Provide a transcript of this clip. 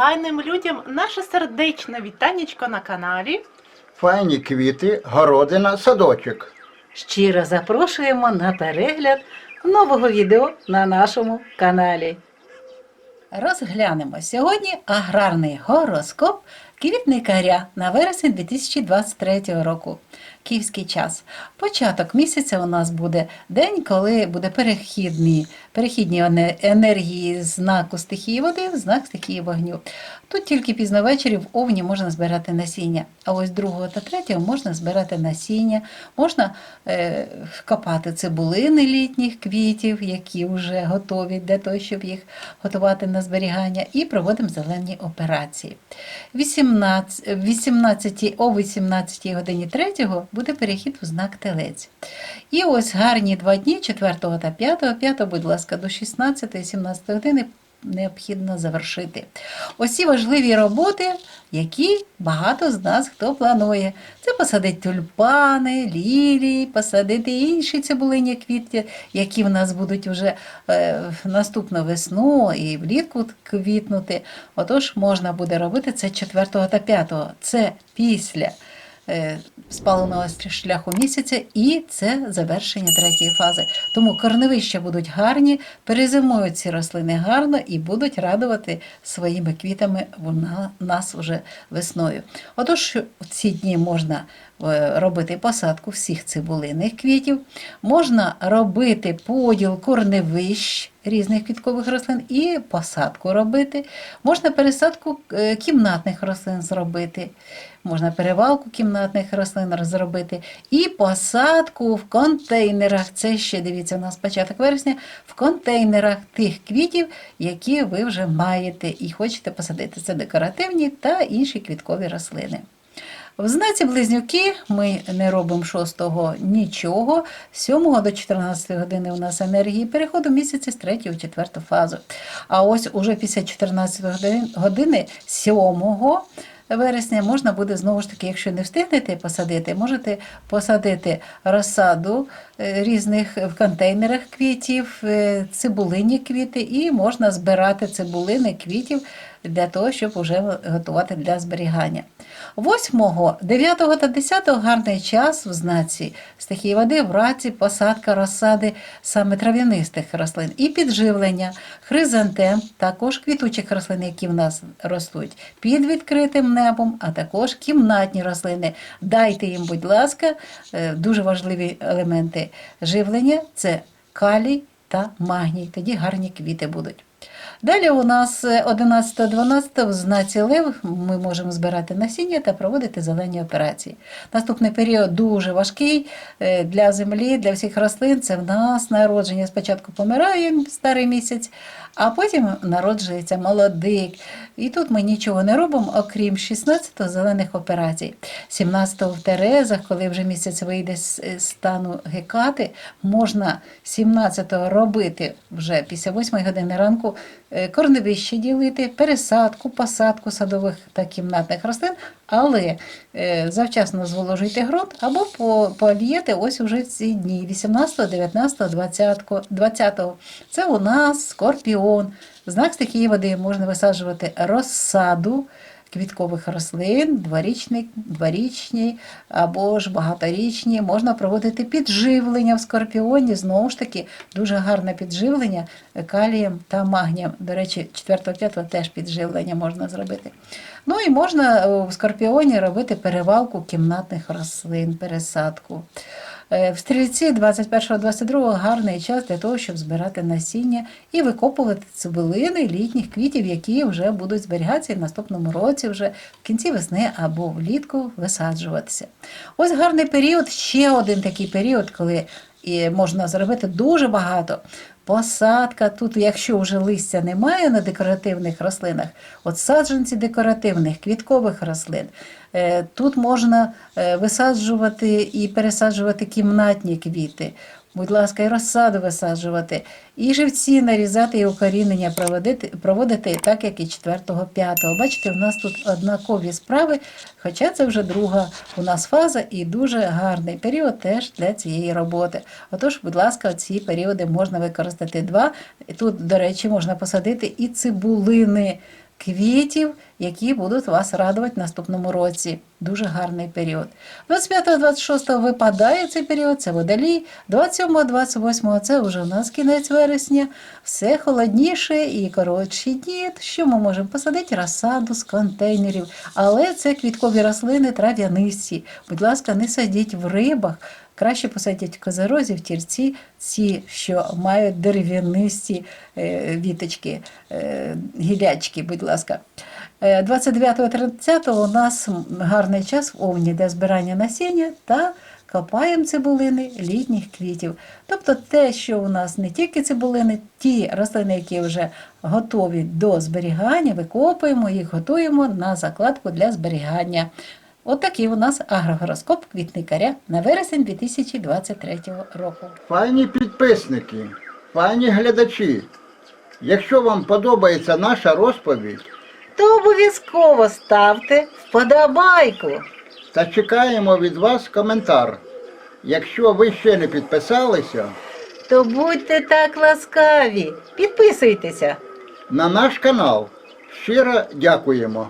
файним людям наше сердечне вітанечко на каналі. Файні квіти, городина, садочок. Щиро запрошуємо на перегляд нового відео на нашому каналі. Розглянемо сьогодні аграрний гороскоп квітникаря на вересень 2023 року. Київський час. Початок місяця у нас буде день, коли буде перехідні, перехідні енергії знаку стихії води в знак стихії вогню. Тут тільки пізно ввечері в овні можна збирати насіння, а ось 2 та 3 можна збирати насіння, можна е, копати цибулини літніх квітів, які вже готові для того, щоб їх готувати на зберігання, і проводимо зелені операції. 18, 18, о 18 годині 3 буде перехід у знак телець. І ось гарні два дні, 4 та 5, 5, будь ласка, до 16 і 17 години необхідно завершити. Ось ці важливі роботи, які багато з нас хто планує. Це посадити тюльпани, лілії, посадити інші цибулині квіти, які в нас будуть вже е, наступну весну і влітку квітнути. Отож, можна буде робити це 4 та 5. Це після спаленого шляху місяця, і це завершення третьої фази. Тому корневища будуть гарні, перезимують ці рослини гарно і будуть радувати своїми квітами вона- нас уже весною. Отож, в ці дні можна е, робити посадку всіх цибулинних квітів, можна робити поділ корневищ різних квіткових рослин і посадку робити. Можна пересадку е, кімнатних рослин зробити, можна перевалку кімнатних рослин зробити і посадку в контейнерах. Це ще дивіться, у нас початок вересня, в контейнерах тих квітів, які ви вже маєте і хочете посадити. Це декоративні та інші квіткові рослини. В знаці близнюки ми не робимо 6-го нічого. З 7 до 14 години у нас енергії переходу місяця з 3 в 4 фазу. А ось уже після 14 години 7 вересня можна буде знову ж таки, якщо не встигнете посадити, можете посадити розсаду е, різних в контейнерах квітів, е, цибулині квіти, і можна збирати цибулини квітів для того, щоб вже готувати для зберігання. 8, 9 та 10 гарний час в знаці стихії води, в раці, посадка розсади саме трав'янистих рослин і підживлення хризантем, також квітучих рослин, які в нас ростуть під відкритим небом, а також кімнатні рослини. Дайте їм, будь ласка, е, дуже важливі елементи живлення це калій та магній. Тоді гарні квіти будуть. Далі у нас 11-12 в знаці Лев ми можемо збирати насіння та проводити зелені операції. Наступний період дуже важкий е, для землі, для всіх рослин. Це в нас народження. Спочатку помирає старий місяць, а потім народжується молодик. І тут ми нічого не робимо, окрім 16-го зелених операцій. 17-го в Терезах, коли вже місяць вийде з е, стану гекати, можна 17-го робити вже після 8 години ранку е, корневище ділити, пересадку, посадку садових та кімнатних рослин, але е, завчасно зволожуйте ґрунт або по- ось уже ці дні 18, 19, 20. 20. Це у нас скорпіон. Знак стихії води можна висаджувати розсаду квіткових рослин, дворічні, дворічні або ж багаторічні. Можна проводити підживлення в скорпіоні. Знову ж таки, дуже гарне підживлення калієм та магнієм. До речі, 4-5 теж підживлення можна зробити. Ну і можна е, в скорпіоні робити перевалку кімнатних рослин, пересадку. Е, В стрільці 21-22 гарний час для того, щоб збирати насіння і викопувати цибулини літніх квітів, які вже будуть зберігатися і в наступному році, вже в кінці весни або влітку висаджуватися. Ось гарний період, ще один такий період, коли і можна зробити дуже багато. Посадка тут, якщо вже листя немає на декоративних рослинах, от саджанці декоративних квіткових рослин, е, тут можна е, висаджувати і пересаджувати кімнатні квіти. Будь ласка, і розсаду висаджувати, і живці нарізати, і укорінення проводити, проводити так, як і 4-5. Бачите, у нас тут однакові справи, хоча це вже друга у нас фаза і дуже гарний період теж для цієї роботи. Отож, будь ласка, ці періоди можна використати два. Тут, до речі, можна посадити і цибулини. Квітів, які будуть вас радувати наступному році. Дуже гарний період. 25-26 випадає цей період, це водолій. 27-28 це вже у нас кінець вересня. Все холодніше і коротші дні. Що ми можемо посадити? Розсаду з контейнерів. Але це квіткові рослини трав'янисті. Будь ласка, не садіть в рибах. Краще посадять в козерозі, в тірці, ці, що мають дерев'янисті е, віточки, е, гілячки, будь ласка. Е, 29-30 у нас гарний час в овні для збирання насіння та копаємо цибулини літніх квітів. Тобто те, що у нас не тільки цибулини, ті рослини, які вже готові до зберігання, викопуємо їх, готуємо на закладку для зберігання. Отакий у нас агрогороскоп квітникаря на вересень 2023 року. Файні підписники, файні глядачі. Якщо вам подобається наша розповідь, То обов'язково ставте вподобайку. та чекаємо від вас коментар. Якщо ви ще не підписалися, То будьте так ласкаві, підписуйтеся. на наш канал щиро дякуємо.